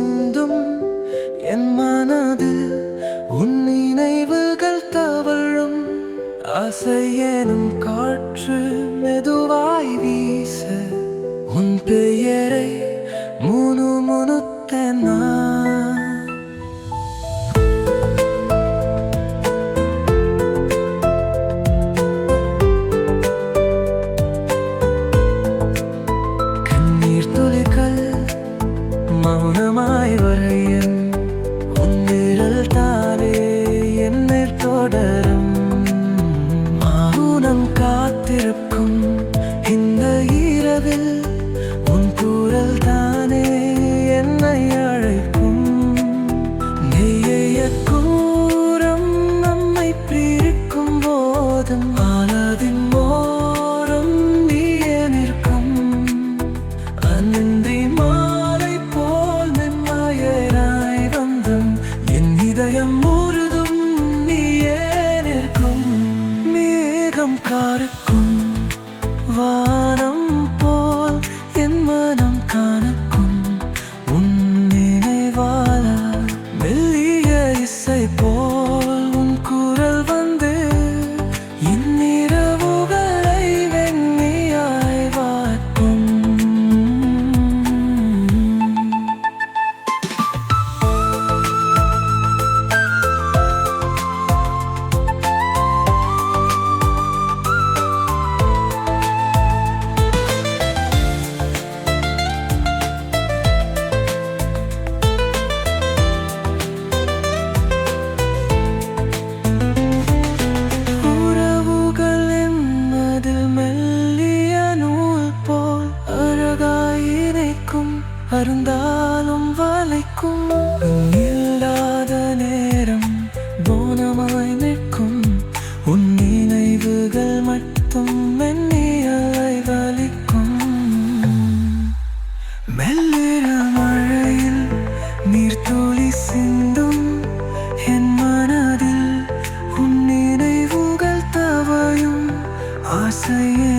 சிந்தும் என் மனது உன் நினைவுகள் தவழும். ஆசை எனும் காற்று மெதுவாய் வீச. உன் பெயரை llorar சொர்க்கம் காருக்கும் வானம் கிடைக்கும் இல்லாத நேரம் மௌனமாய் நிற்கும். உன் நினைவுகள் மட்டும் மென்னியலை வலிக்கும். மெல்லிற மழையில் நீர்த்துளி சிந்தும். என் மனதில் உன் நினைவுகள் தவையும். ஆசையில்